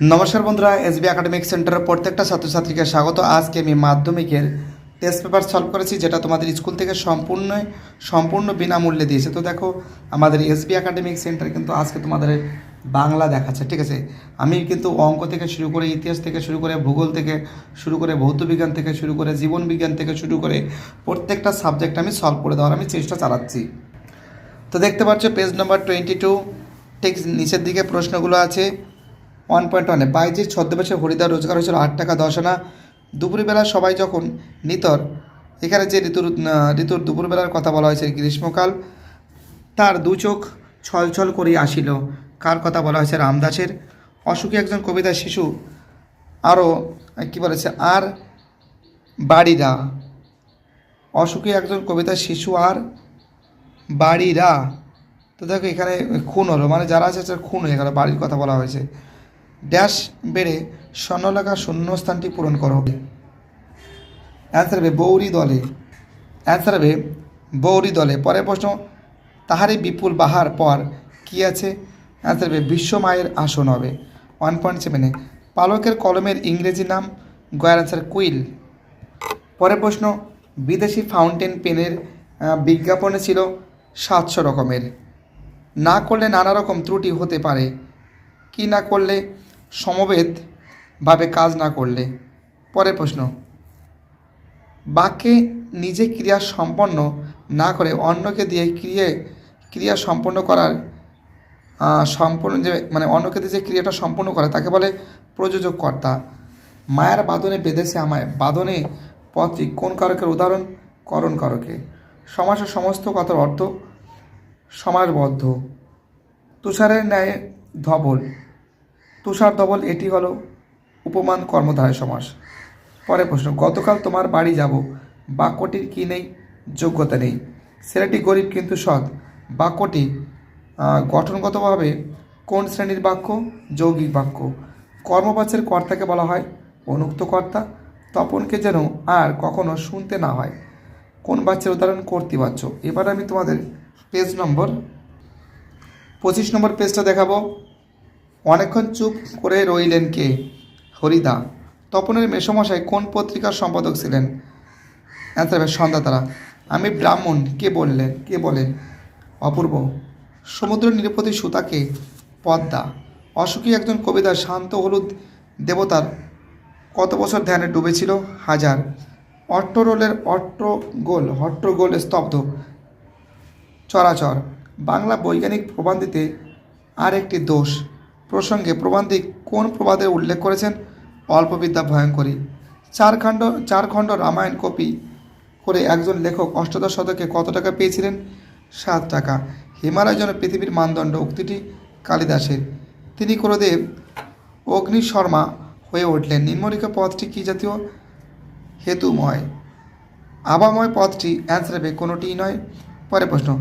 নমস্কার বন্ধুরা, SB academic সেন্টারের প্রত্যেকটা ছাত্রছাত্রীকে স্বাগত। আজকে আমি মাধ্যমিকের টেস্ট পেপার সলভ করেছি, যেটা তোমাদের স্কুল থেকে সম্পূর্ণ সম্পূর্ণ বিনামূল্যে দিয়েছে। তো দেখো, আমাদের এসবি একাডেমিক সেন্টার কিন্তু আজকে তোমাদের বাংলা দেখাচ্ছে, ঠিক আছে? আমি কিন্তু অঙ্ক থেকে শুরু করে ইতিহাস থেকে শুরু করে ভূগোল থেকে শুরু করে ভৌত বিজ্ঞান থেকে শুরু করে জীবন বিজ্ঞান থেকে শুরু করে প্রত্যেকটা সাবজেক্ট আমি সলভ করে দেওয়ার আমি চেষ্টা চালাচ্ছি। তো দেখতে পাচ্ছ পেজ নাম্বার টোয়েন্টি টু ঠিক নিচের দিকে প্রশ্নগুলো আছে। ওয়ান পয়েন্ট ওয়ানে। বাইজির ছদ্মবেশে হরিদার রোজগার হয়েছিল আট টাকা দশ আনা। দুপুরবেলা সবাই যখন নিতর, এখানে যে ঋতুর ঋতুর দুপুরবেলার কথা বলা হয়েছে গ্রীষ্মকাল, তার দু চোখ ছলছল করে আসিল। কার কথা বলা হয়েছে? রামদাসের। অসুখী একজন কবিতার শিশু আরও কী বলেছে? আর বাড়িরা। অসুখী একজন কবিতার শিশু, আর বাড়িরা। তো দেখো এখানে খুন হলো। মানে যারা আছে খুন হয়ে গেল। বাড়ির কথা বলা হয়েছে। ড্যাশ বেড়ে স্বর্ণলেখা শূন্যস্থানটি পূরণ করো। অ্যান্সার হবে বৌরি দলে। অ্যান্সার হবে বৌরি দলে। পরের প্রশ্ন, তাহারই বিপুল বাহার পর কি আছে? অ্যান্সার হবে বিশ্বমায়ের আসন হবে। ওয়ান পয়েন্ট সেভেনে পালকের কলমের ইংরেজি নাম, গয়ার অ্যান্সার কুইল। পরের প্রশ্ন, বিদেশি ফাউন্টেন পেনের বিজ্ঞাপনে ছিল সাতশো রকমের। না করলে নানা রকম ত্রুটি হতে পারে। কি না করলে সমবেতভাবে কাজ না করলে। পরের প্রশ্ন, বাক্যে নিজে ক্রিয়া সম্পন্ন না করে অন্যকে দিয়ে ক্রিয়ে, ক্রিয়া সম্পন্ন করার সম্পূর্ণ যে মানে অন্যকে দিয়ে যে ক্রিয়াটা সম্পূর্ণ করে, তাকে বলে প্রযোজক কর্তা মায়ের বাদনে বেঁধেছে আমায় বাদনে পথটি কোন কারকের উদাহরণ? করণ কারকে। সমাসের সমস্ত কথার অর্থ সমাসবদ্ধ। তুষারের ন্যায় ধবল। তুষার ধবল এটি হলো উপমান কর্মধারয় সমাস। পরের প্রশ্ন, গতকাল তোমার বাড়ি যাব, বাক্যটির কি নেই? যোগ্যতা নেই। ছেলেটি গরিব কিন্তু সৎ। বাক্যটি গঠনগতভাবে কোন শ্রেণির বাক্য? যৌগিক বাক্য। কর্মবাচ্যের কর্তাকে বলা হয় অনুক্ত কর্তা। তপনকে যেন আর কখনো শুনতে না হয়। কোন বাচ্চার উদাহরণ কর্তৃবাচ্য? এবার আমি তোমাদের পেজ নম্বর পঁচিশ নম্বর পেজটা দেখাবো। অনেকক্ষণ চুপ করে রইলেন কে? হরিদা। তপনের মেসমশাই কোন পত্রিকার সম্পাদক ছিলেন? অ্যান্সার হবে সন্ধ্যাতারা আমি ব্রাহ্মণ। কে বললেন কে বলেন অপূর্ব। সমুদ্র নিরপতি সুতাকে পদ্মা। অসুখী একজন কবিতা শান্ত হলুদ দেবতার কত বছর ধ্যানে ডুবেছিল? হাজার। অট্টরোলের অট্টগোল, হট্টগোল স্তব্ধ। চরাচর। বাংলা বৈজ্ঞানিক প্রবন্ধিতে আর একটি দোষ। প্রসঙ্গে প্রবন্ধিক কোন প্রবাদে উল্লেখ করেছেন? অল্পবিদ্যা ভয়ঙ্করী। চার খণ্ড চার খণ্ড রামায়ণ কপি করে একজন লেখক অষ্টাদশ শতকে কত টাকা পেয়েছিলেন? সাত টাকা। হিমালয় যেন পৃথিবীর মানদণ্ড উক্তিটি কালিদাসের। তিনি ক্রোধে অগ্নি শর্মা হয়ে উঠলেন। নিম্নলিখিত পথটি কী জাতীয়? হেতুময়। আবাময় পথটি অ্যান্সার হবে কোনোটিই নয়। পরে প্রশ্ন,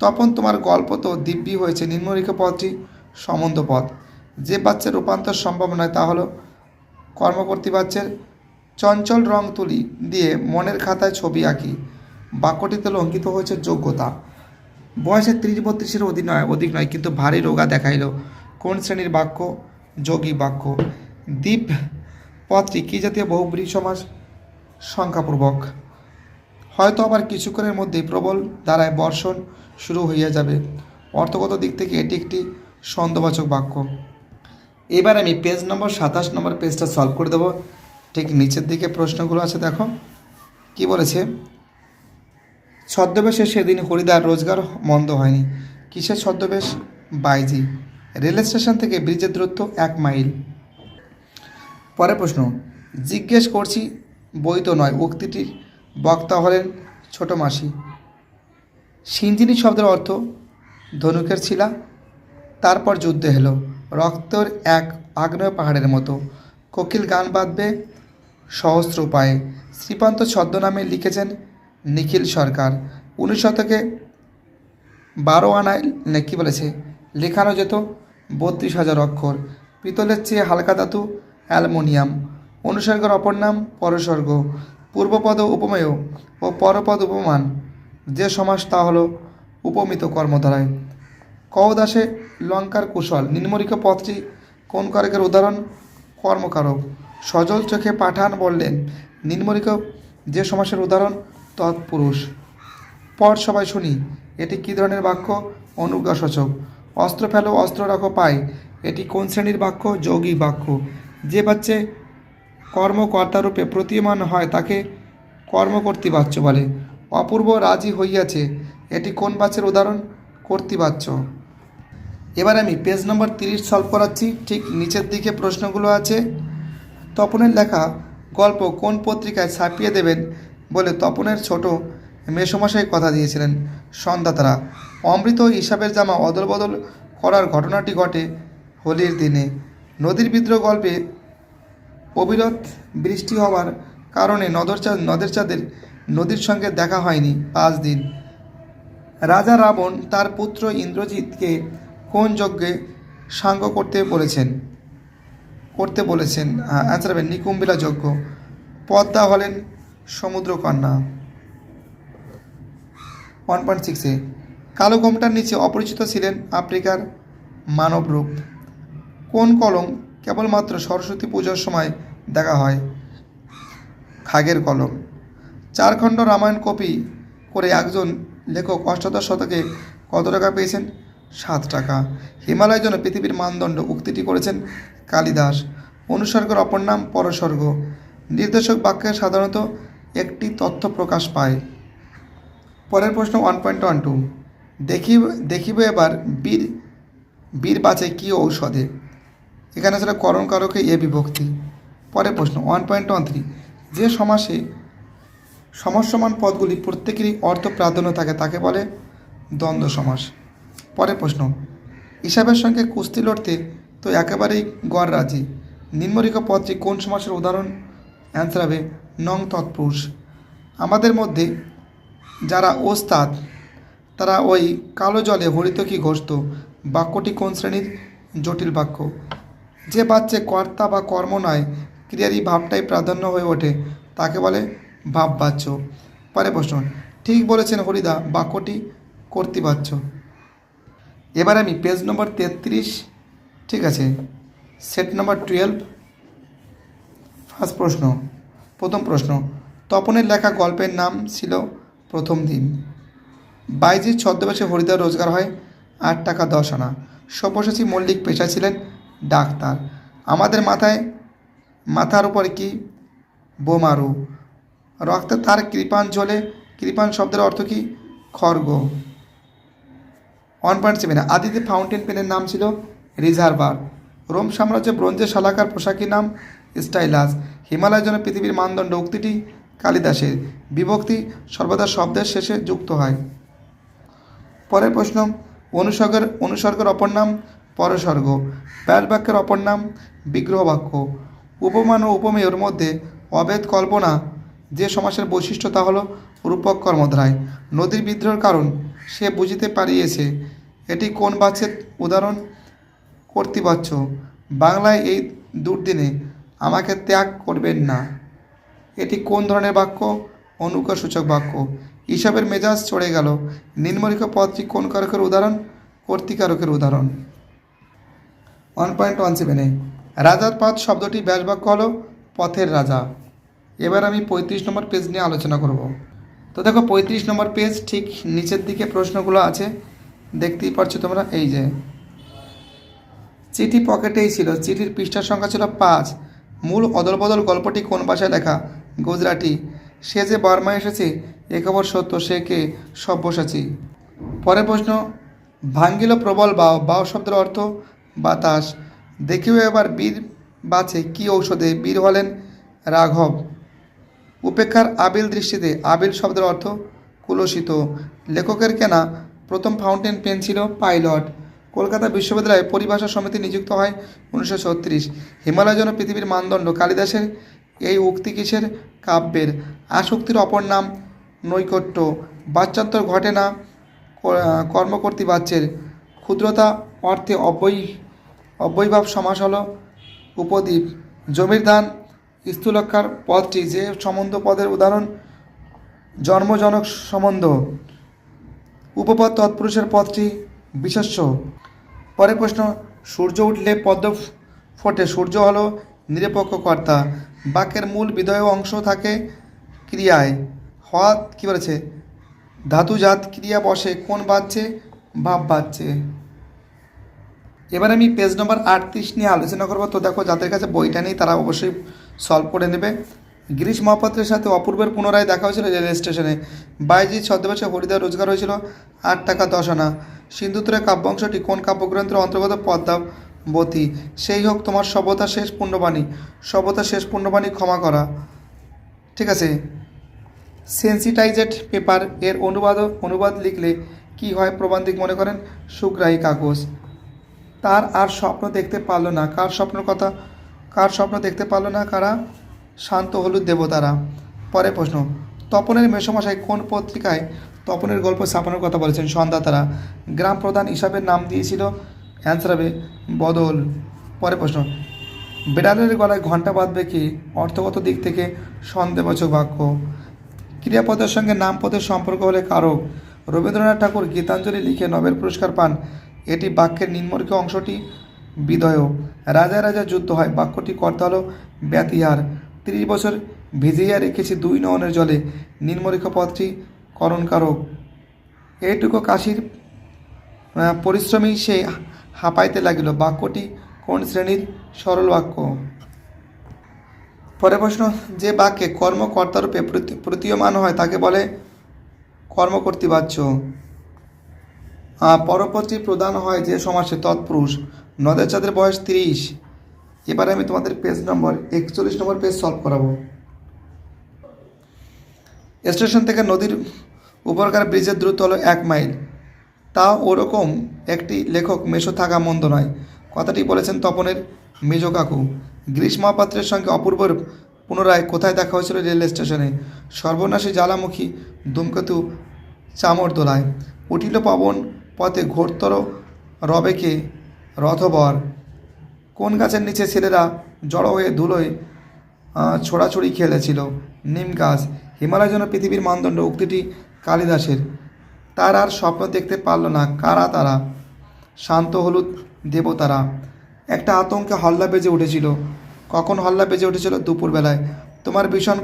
তপন তোমার গল্প তো দিব্যি হয়েছে। নিম্নলিখিত পথটি সম্বন্ধ পথ। যে বাচ্চার রূপান্তর সম্ভব নয় তা হলো কর্মকর্তী বাচ্চার চঞ্চল রং তুলি দিয়ে মনের খাতায় ছবি আঁকি। বাক্যটিতে অঙ্কিত হয়েছে যোগ্যতা। বয়সে ত্রিশ বত্রিশের অধিক নয় অধিক নয়, কিন্তু ভারী রোগা দেখাইল। কোন শ্রেণির বাক্য? যোগী বাক্য। দ্বীপ পথটি কী জাতীয় বহুব্রী সমাজ? সংখ্যাপূর্বক। হয়তো আবার কিছুক্ষণের মধ্যেই প্রবল দ্বারায় বর্ষণ শুরু হইয়া যাবে। অর্থগত দিক থেকে এটি একটি সন্দেহবাচক বাক্য। এবার আমি পেজ নম্বর সাতাশ নম্বর পেজটা সলভ করে দেবো। ঠিক নিচের দিকে প্রশ্নগুলো আছে, দেখো। কি বলেছে? ছদ্মবেশে সেদিন হরিদার রোজগার মন্দ হয়নি। কিসের ছদ্মবেশ? বাইজি। রেল স্টেশন থেকে ব্রিজের দূরত্ব এক মাইল। পরের প্রশ্ন, জিজ্ঞেস করছি, বই তো নয় উক্তিটির বক্তা হলেন ছোট মাসি। সিঞ্জিনি শব্দের অর্থ, ধনুকের ছিলা তারপর যুদ্ধ এলো। রক্তর এক আগ্নেয় পাহাড়ের মতো। কোকিল গান বাঁধবে সহস্র উপায়ে। শ্রীপান্ত ছদ্মনামে লিখেছেন নিখিল সরকার। উনিশ শতকে বারো আনায় না কী বলেছে, লেখানো যেত বত্রিশ হাজার অক্ষর। পিতলের চেয়ে হালকা ধাতু অ্যালমোনিয়াম। অনুসর্গের অপর নাম পরসর্গ। পূর্বপদ উপমেয় ও পরপদ উপমান। যে সমাস তা হলো উপমিত কর্মধারায়। কওদাসে লঙ্কার কুশল। নিম্নলিখিত পথটি কোন কারকের উদাহরণ? কর্মকারক। সজল চোখে পাঠান বললেন, নিম্নলিখিত যে সমাসের উদাহরণ, তৎপুরুষ। পর সবাই শুনি, এটি কী ধরনের বাক্য? অনুজ্ঞাসূচক। অস্ত্র ফেলো, অস্ত্র রাখো পায় এটি কোন শ্রেণির বাক্য? যৌগিক বাক্য। যে বাচ্চে কর্মকর্তারূপে প্রতীয়মান হয়, তাকে কর্মকর্তৃবাচ্য বলে। অপূর্ব রাজি হইয়াছে। এটি কোন বাচ্যের উদাহরণ? কর্তৃবাচ্য। এবার আমি পেজ নম্বর তিরিশ সলভ করাচ্ছি। ঠিক নিচের দিকে প্রশ্নগুলো আছে। তপনের লেখা, গল্প কোন পত্রিকায় ছাপিয়ে দেবেন? বলে তপনের ছোট মেসমশাই কথা দিয়েছিলেন। সন্ধ্যাতারা অমৃত হিসাবের জামা অদলবদল করার ঘটনাটি ঘটে হোলির দিনে। নদীর বিদ্রোহ গল্পে অবিরত বৃষ্টি হওয়ার কারণে নদর চাঁদ নদের চাঁদের নদীর সঙ্গে দেখা হয়নি পাঁচ দিন। রাজা রাবণ তার পুত্র ইন্দ্রজিৎকে কোন যজ্ঞে সাঙ্গ করতে বলেছেন? করতে বলেছেন অ্যান্সার হবে নিকুম্বিলা যজ্ঞ। পদ্মা হলেন সমুদ্রকন্যা। ওয়ান পয়েন্ট সিক্সে কালো ঘোমটার নিচে অপরিচিত ছিলেন আফ্রিকার মানবরূপ। কোন কলম কেবলমাত্র সরস্বতী পুজোর সময় দেখা হয়? খাগের কলম। চারখণ্ড রামায়ণ কপি করে একজন লেখক অষ্টাদশ শতকে কত টাকা পেয়েছেন? সাত টাকা। হিমালয়ের জন্য পৃথিবীর মানদণ্ড উক্তিটি করেছেন কালিদাস। অনুসর্গের অপর নাম পরসর্গ। নির্দেশক বাক্যে সাধারণত একটি তথ্য প্রকাশ পায়। পরের প্রশ্ন ওয়ান পয়েন্ট ওয়ান টু দেখিব দেখিব এবার বীর বীর বাঁচে কী ঔষধে? এখানে আসলে করণ কারকে এ বিভক্তি। পরের প্রশ্ন ওয়ান পয়েন্ট ওয়ান থ্রি যে সমাসে সমস্যমান পদগুলি প্রত্যেকেরই অর্থ প্রাধান্য থাকে, তাকে বলে দ্বন্দ্ব সমাস। পরের প্রশ্ন হিসাবের সঙ্গে কুস্তি লড়তে তো একেবারেই গড় রাজি। নিম্নলিখিত পদটি কোন সমাসের উদাহরণ? অ্যান্সার হবে, নং তৎপুরুষ। আমাদের মধ্যে যারা ওস্তাদ, তারা ওই কালো জলে হরিত কি ঘষত? বাক্যটি কোন শ্রেণির? জটিল বাক্য। যে বাচ্চে কর্তা বা কর্ম নয়, ক্রিয়ারই ভাবটাই প্রাধান্য হয়ে ওঠে, তাকে বলে ভাববাচ্য। পরে প্রশ্ন, ঠিক বলেছেন হরিদা, বাক্যটি কর্তৃবাচ্য। এবার আমি পেজ নম্বর তেত্রিশ, ঠিক আছে? সেট নম্বর টুয়েলভ ফার্স্ট প্রশ্ন, প্রথম প্রশ্ন, তপনের লেখা গল্পের নাম ছিল প্রথম দিন। বাইজির ছদ্মবেশে হরিদার রোজগার হয়, আট টাকা দশ আনা। সব্যসাচী মল্লিক পেশা ছিলেন ডাক্তার। আমাদের মাথায়, মাথার উপর কি বোমারু? রক্তে তার কৃপাণ জ্বলে কৃপাণ শব্দের অর্থ কি? খর্গ ওয়ান পয়েন্ট সেভেন আদিতে ফাউন্টেন পেনের নাম ছিল রিজার্ভার। রোম সাম্রাজ্যে ব্রোঞ্জের শালাকার পোশাকের নাম স্টাইলাস। হিমালয়ের জন্য পৃথিবীর মানদণ্ড উক্তিটি কালিদাসের। বিভক্তি সর্বদা শব্দের শেষে যুক্ত হয়। পরের প্রশ্ন, অনুসর্গের অনুসর্গের অপর নাম পরসর্গ। বাক্যের অপর নাম বিগ্রহ বাক্য উপমান ও উপমেয়র মধ্যে অভেদ কল্পনা যে সমাসের বৈশিষ্ট্য তা হল রূপক কর্মধারায়। নদীর বিদ্রোহের কারণ সে বুঝিতে পারিয়েছে এটি কোন বাচ্যের উদাহরণ? কর্তৃবাচ্য বাংলায় এই দুর্দিনে আমাকে ত্যাগ করবেন না। এটি কোন ধরনের বাক্য? অনুজ্ঞাসূচক বাক্য। হিসাবের মেজাজ চড়ে গেল। নিম্নলিখিত পদটি কোন কারকের উদাহরণ? কর্তিকারকের উদাহরণ। ওয়ান পয়েন্ট ওয়ান সেভেনে রাজার পথ শব্দটি ব্যাস বাক্য হলো পথের রাজা। এবার আমি পঁয়ত্রিশ নম্বর পেজ নিয়ে আলোচনা করব। তো দেখো, পঁয়ত্রিশ নম্বর পেজ ঠিক নিচের দিকে প্রশ্নগুলো আছে। দেখতেই পারছ তোমরা? এই যে। চিঠি পকেটেই ছিল। চিঠির পৃষ্ঠার সংখ্যা ছিল পাঁচ। মূল অদলবদল গল্পটি কোন ভাষায় লেখা? গুজরাটি। সে যে বার্মা এসেছে, এ খবর সত্য। সে কে? সব্যসাচী। পরের প্রশ্ন, ভাঙ্গিল প্রবল বাও। বাও শব্দের অর্থ বাতাস। দেখিও এবার বীর বাছে কি ঔষধে। বীর হলেন রাঘব। উপেক্ষার আবিল দৃষ্টিতে আবিল শব্দের অর্থ কুলসিত। লেখকের কেনা প্রথম ফাউন্টেন পেন ছিল পাইলট। কলকাতা বিশ্ববিদ্যালয়ে পরিভাষা সমিতি নিযুক্ত হয় উনিশশো ছত্রিশ। হিমালয় যেন পৃথিবীর মানদণ্ড কালিদাসের এই উক্তি কিসের? কাব্যের। আসক্তির অপর নাম নৈকট্য। বাচ্চাত্তর ঘটে না কর্মকর্তী বাচ্চের। ক্ষুদ্রতা, অর্থে অব্যয়, অব্যয়ভাব সমাস হল উপদ্বীপ। জমির ধান স্থূলক্ষার পদটি যে সম্বন্ধ পদের উদাহরণ, জন্মজনক সম্বন্ধ। উপপদ তৎপুরুষের পদটি বিশেষ্য। পরের প্রশ্ন, সূর্য উঠলে পদ্ম ফোটে, সূর্য হলো নিরপেক্ষ কর্তা বাক্যের মূল বিধেয় অংশ থাকে ক্রিয়ায়। হওয়া কী বলেছে? ধাতুজাত ক্রিয়া বসে, কোন বাচ্চে ভাব বাচ্চে এবার আমি পেজ নম্বর আটত্রিশ নিয়ে আলোচনা করব। তো দেখো, যাদের কাছে বইটা নেই, তারা অবশ্যই সলভ করে নেবে। গিরিশ মহাপাত্রের সাথে অপূর্বের পুনরায় দেখা হয়েছিল রেল স্টেশনে। বাইজিৎ ছদ্মবেশে হরিদার রোজগার হয়েছিল। আট টাকা দশ আনা। সিন্ধুত্তরের কাব্যাংশটি কোন কাব্যগ্রন্থের অন্তর্গত? পদ্মাবতী সেই হোক, তোমার সভ্যতা শেষ পুণ্যবাণী। সভ্যতা শেষ পুণ্যবাণী ক্ষমা করা। ঠিক আছে। সেন্সিটাইজেড পেপার এর অনুবাদ অনুবাদ লিখলে কি হয় প্রবান্ধিক মনে করেন? সুগ্রাহী কাগজ। তার আর স্বপ্ন দেখতে পারল না। কার স্বপ্নের কথা? কার স্বপ্ন দেখতে পারল না কারা? শান্ত হলুদ দেবতারা। পরে প্রশ্ন, তপনের মেসমশাই কোন পত্রিকায় তপনের গল্প ছাপানোর কথা বলেছেন? সন্ধ্যাতারা, গ্রাম প্রধান হিসাবে নাম দিয়েছিল? অ্যান্সার হবে বদল। পরে প্রশ্ন, বেড়ালের গলায় ঘণ্টা বাঁধবে কি? অর্থগত দিক থেকে সন্দেহবাচক বাক্য। ক্রিয়াপদের সঙ্গে নামপদের সম্পর্ক হলে কারক রবীন্দ্রনাথ ঠাকুর গীতাঞ্জলি লিখে নোবেল পুরস্কার পান। এটি বাক্যের নিম্নলিখিত অংশটি বিধেয় রাজা রাজা যুদ্ধ হয়, বাক্যটি করতে হলো ব্যতিহার। তিরিশ বছর ভিজিয়ে রেখেছি দুই নয়নের জলে। নিম্নলিখিত পদটি করণকারক। এইটুকু কাশির আহ, পরিশ্রমী সে হাঁপাইতে লাগিল। বাক্যটি কোন শ্রেণির? সরল বাক্য। পরে প্রশ্ন যে বাক্যে কর্মকর্তারূপে প্রতি- প্রতীয়মান হয় তাকে বলে কর্মকর্তৃবাচ্য। পরপত্রী প্রদান হয় যে সমাসে তৎপুরুষ। নদের চাঁদের বয়স তিরিশ। এবারে আমি তোমাদের পেজ নম্বর একচল্লিশ নম্বর পেজ সলভ করাবো। স্টেশন থেকে নদীর উপরকার ব্রিজের দূরত্ব হলো এক মাইল। তা ওরকম একটি লেখক মেশো থাকা মন্দ নয়। কথাটি বলেছেন তপনের মেজ কাকু। গ্রীষ্ম মহাপাত্রের সঙ্গে অপূর্বর পুনরায় কোথায় দেখা হয়েছিল রেল স্টেশনে? সর্বনাশী জ্বালামুখী ধূমকেতু চামর দোলায়। উঠিল পবন পথে ঘোরতর রবেকে রথবর। কোন গাছের নিচে ছেলেরা জড়ো হয়ে ধুলোয় ছোড়াছড়ি খেলেছিল? নিম গাছ। হিমালয় যেন পৃথিবীর মানদণ্ড, উক্তিটি কালিদাসের। তার আর স্বপ্ন দেখতে পারল না। কারা তারা? শান্ত হলুদ দেবতারা। একটা আতঙ্কে হল্লা বেজে উঠেছিল। কখন হল্লা বেজে উঠেছিল? দুপুরবেলায়। তোমার ভীষণ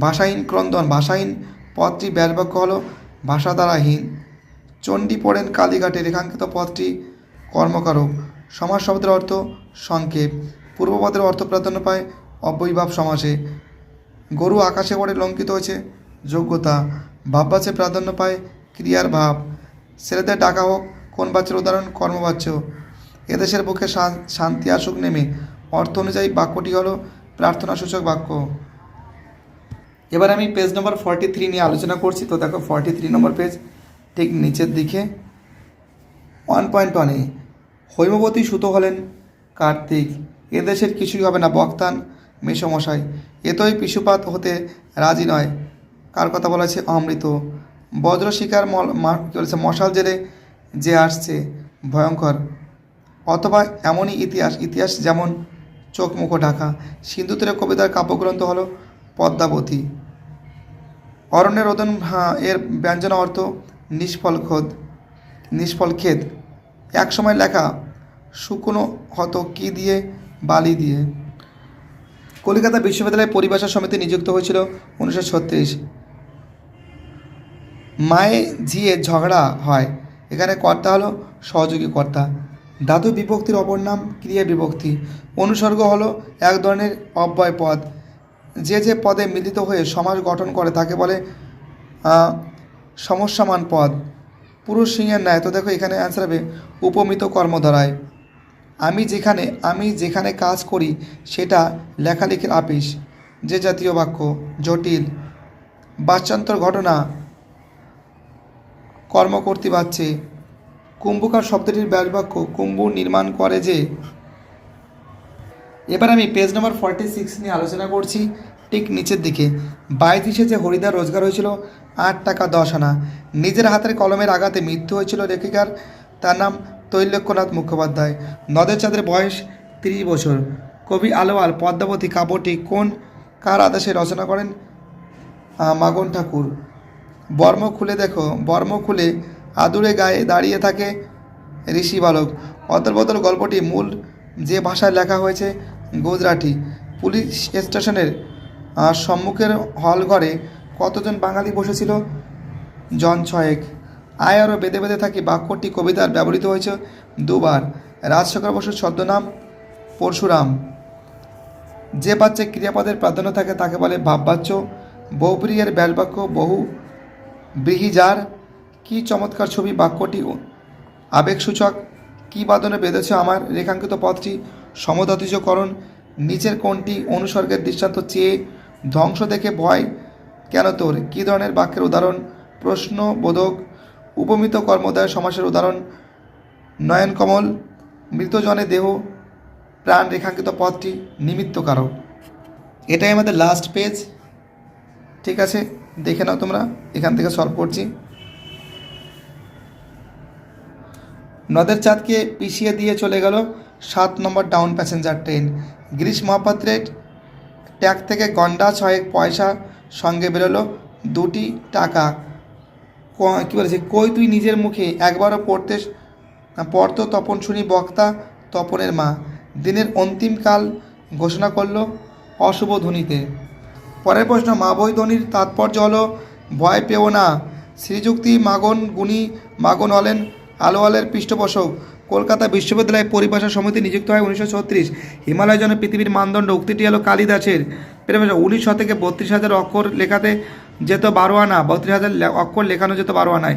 ভাষাহীন ক্রন্দন, ভাষাহীন পথটি ব্যাসবাক্য হলো ভাষা দ্বারাহীন চণ্ডী পড়েন কালীঘাটে রেখাঙ্কিত পথটি কর্মকারক। সমাজ শব্দের অর্থ সংক্ষেপ। পূর্বপদের অর্থ প্রাধান্য পায় অব্যয়ভাব সমাসে গরু আকাশে পড়ে লঙ্কিত হয়েছে যোগ্যতা। ভাববাচ্যে প্রাধান্য পায় ক্রিয়ার ভাব। ছেলেদের ডাকা হোক, কোন বাচ্চার উদাহরণ, কর্মবাচ্য। এদেশের শা- শান্তি আসুক নেমে। অর্থ অনুযায়ী বাক্যটি হলো প্রার্থনাসূচক বাক্য। এবার আমি পেজ নম্বর ফর্টি থ্রি নিয়ে আলোচনা করছি। তো দেখো ফর্টি থ্রি নম্বর পেজ ঠিক নিচের দিকে। ওয়ান পয়েন্ট ওয়ানে হৈমবতী সুত হলেন। কার্তিক এদেশের কিছুই হবে না বক্তান মেষমশাই এতই পিশুপাত হতে রাজি নয়। কার কথা বলা আছে অমৃত? বজ্র শিকার বলেছে মশাল জেলে যে আসছে ভয়ঙ্কর। অথবা এমনই ইতিহাস ইতিহাস যেমন চোখ মুখ ঢাকা। সিন্ধুতীরের কবিতার কাব্যগ্রন্থ হল পদ্মাবতী। অরণ্যের রোদন হ্যাঁ, এর ব্যঞ্জন অর্থ নিষ্ফল খোদ নিষ্ফল ক্ষেত এক সময় লেখা, শুকনো হতো কি দিয়ে? বালি দিয়ে। কলকাতা বিশ্ববিদ্যালয় পরিভাষা সমিতি নিযুক্ত হয়েছিল উনিশশো ছত্রিশ। মায়ে ঝিয়ে ঝগড়া হয়। এখানে কর্তা হলো সহযোগী কর্তা। ধাতু বিভক্তির অপর নাম ক্রিয়া বিভক্তি। অনুসর্গ হলো এক ধরনের অব্যয় পদ। যে যে পদে মিলিত হয়ে সমাজ গঠন করে তাকে বলে সমস্যামান পদ। পুরুষ সিংহের ন্যায়। তো দেখো এখানে অ্যান্সার হবে, উপমিত কর্মধারায়। আমি যেখানে আমি যেখানে কাজ করি, সেটা লেখালেখির আপিস। যে জাতীয় বাক্য, জটিল। বাচ্চান্তর ঘটনা কর্ম করতে পারছে কুম্ভকার শব্দটির ব্যাসবাক্য, কুম্ভ নির্মাণ করে যে। এবার আমি পেজ নম্বর ফর্টি সিক্স নিয়ে আলোচনা করছি, ঠিক নিচের দিকে। বাইতিশে যে হরিদার রোজগার হয়েছিল আট টাকা দশ আনা। নিজের হাতের কলমের আঘাতে মৃত্যু হয়েছিল লেখিকার। তার নাম তৈলক্যনাথ মুখোপাধ্যায়। নদের চাঁদের বয়স তিরিশ বছর। কবি আলোয়াল পদ্মাবতী কাব্যটি কোন, কার আদেশে রচনা করেন? মাগন ঠাকুর। বর্ম খুলে দেখো, বর্ম খুলে আদুরে গায়ে দাঁড়িয়ে থাকে ঋষি বালক। অদল বদল গল্পটি মূল যে ভাষায় লেখা হয়েছে গুজরাটি। পুলিশ স্টেশনের সম্মুখের হলঘরে কতজন বাঙালি বসেছিল? জন ছয়েক। আয় আরও বেঁধে বেঁধে থাকি বাক্যটি কবিতার ব্যবহৃত হয়েছে দুবার। রাজশেখর বসুর ছদ্মনাম পরশুরাম। যে বাচ্চা ক্রিয়াপদের প্রাধান্য থাকে তাকে বলে ভাববাচ্য। বহুপ্রিয়ের ব্যালবাক্য বহু ব্রিহিজার কি চমৎকার ছবি বাক্যটি। আবেগসূচক কি বাদনে বেঁধেছে আমার রেখাঙ্কিত পথটি। সমদতিজকরণ। নিচের কোনটি অনুসর্গের দৃষ্টান্ত চেয়ে। ধ্বংস দেখে ভয়। কেন তোর? কী ধরনের বাক্যের উদাহরণ? প্রশ্নবোধক, উপমিত কর্মোদয় সমাসের উদাহরণ, নয়নকমল, মৃতজনে দেহ, প্রাণ রেখাঙ্কিত পথটি নিমিত্তকারক এটাই আমাদের লাস্ট পেজ ঠিক আছে? দেখে নাও তোমরা। এখান থেকে সলভ করছি। নদের চাঁদকে পিছিয়ে দিয়ে চলে গেল সাত number down passenger train Girish মহাপাত্রের ট্যাগ থেকে গন্ডা, ছয়েক পয়সা সঙ্গে বেরোলো। দুটি টাকা। ক- বলেছে কই তুই নিজের মুখে? একবারও পড়তে পড়তো তপন শুনি বক্তা তপনের মা। দিনের অন্তিমকাল ঘোষণা করল অশুভ ধ্বনিতে। পরের প্রশ্ন, মা বই ধ্বনির তাৎপর্য হলো, ভয় পেও না। শ্রীযুক্তি মাগন গুণী মাগন হলেন আলোয়ালের পৃষ্ঠপোষক। কলকাতা বিশ্ববিদ্যালয় পরিভাষা সমিতি নিযুক্ত হয় উনিশশো ছত্রিশ। হিমালয় জন্য পৃথিবীর মানদণ্ড উক্তিটি হলো কালিদাসের। পেরে উনিশ থেকে বত্রিশ হাজার অক্ষর লেখাতে যেত বারো আনা বত্রিশ হাজার অক্ষর লেখানো যেত বারো আনায়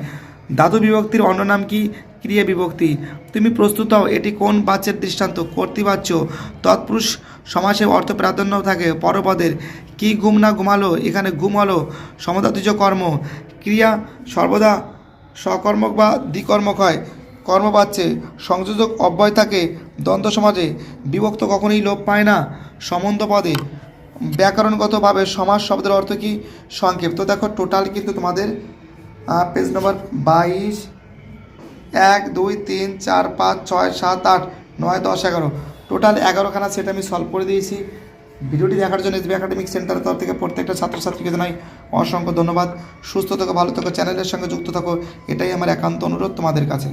ধাতু বিভক্তির অন্য নাম কি? ক্রিয়া বিভক্তি। তুমি প্রস্তুত হও, এটি কোন বাচ্যের দৃষ্টান্ত? কর্তৃবাচ্য, তৎপুরুষ সমাসে অর্থ প্রাধান্য থাকে, পরপদের। কি ঘুম না ঘুমালো? এখানে ঘুম হলো সমতাতুজ কর্ম। ক্রিয়া সর্বদা সকর্মক বা দ্বিকর্মক হয়। কর্মবাচ্যে সংযোজক অব্যয় থাকে দ্বন্দ্ব সমাজে। বিভক্ত কখনোই লোপ পায় না সম্বন্ধ পদে ব্যাকরণগতভাবে সমাজ শব্দের অর্থ কি? সংক্ষেপ তো দেখো টোটাল কিন্তু তোমাদের পেজ নম্বর বাইশ, এক, দুই, তিন, চার, পাঁচ, ছয়, সাত, আট, নয়, দশ, এগারো। টোটাল এগারোখানা সেট আমি সলভ করে দিয়েছি। ভিডিওটি দেখার জন্য এসবি একাডেমিক সেন্টারের তরফ থেকে প্রত্যেকটা ছাত্রছাত্রীকে জানাই অসংখ্য ধন্যবাদ। সুস্থ থাকো, ভালো থাকো চ্যানেলের সঙ্গে যুক্ত থাকো। এটাই আমার একান্ত অনুরোধ তোমাদের কাছে।